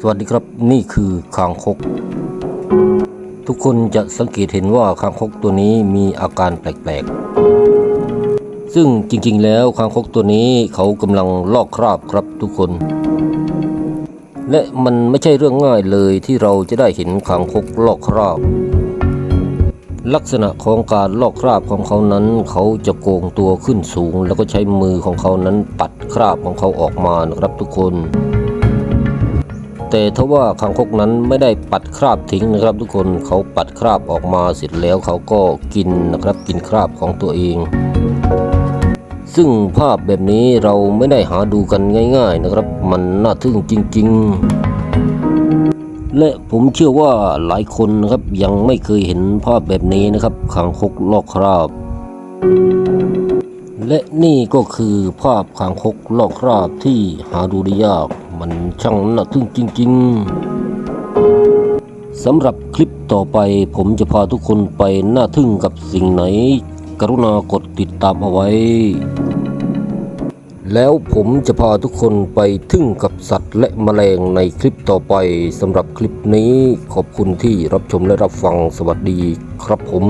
สวัสดีครับนี่คือคางคก ทุกคนจะสังเกตเห็นว่าคางคกตัวนี้มีอาการแปลกๆ ซึ่งจริงๆแล้วคางคกตัวนี้เขากำลังลอกคราบครับทุกคน และมันไม่ใช่เรื่องง่ายเลยที่เราจะได้เห็นคางคกลอกคราบ ลักษณะของการลอกคราบของเขานั้น เขาจะโกงตัวขึ้นสูง แล้วก็ใช้มือของเขานั้นปัดคราบของเขาออกมานะครับทุกคน แต่ถ้าว่าคางคกนั้นไม่ได้ปัดคราบทิ้งนะครับ ทุกคนเขาปัดคราบออกมาเสร็จแล้วเขาก็กินนะครับกินคราบของตัวเอง ซึ่งภาพแบบนี้เราไม่ได้หาดูกันง่าย ๆนะครับ มันน่าทึ่งจริง ๆ และผมเชื่อว่าหลายคนนะครับยังไม่เคยเห็นภาพแบบนี้นะครับคางคกลอกคราบและนี่ก็คือภาพคางคกลอกคราบที่หาดูได้ยาก มันช่างน่าทึ่งจริง ๆสำหรับคลิปต่อไปผมจะพาทุกคนไปน่าทึ่งกับสิ่งไหน กรุณากดติดตามเอาไว้ แล้วผมจะพาทุกคนไปทึ่งกับสัตว์และแมลงในคลิปต่อไปสำหรับคลิปนี้ขอบคุณที่รับชมและรับฟังสวัสดีครับผม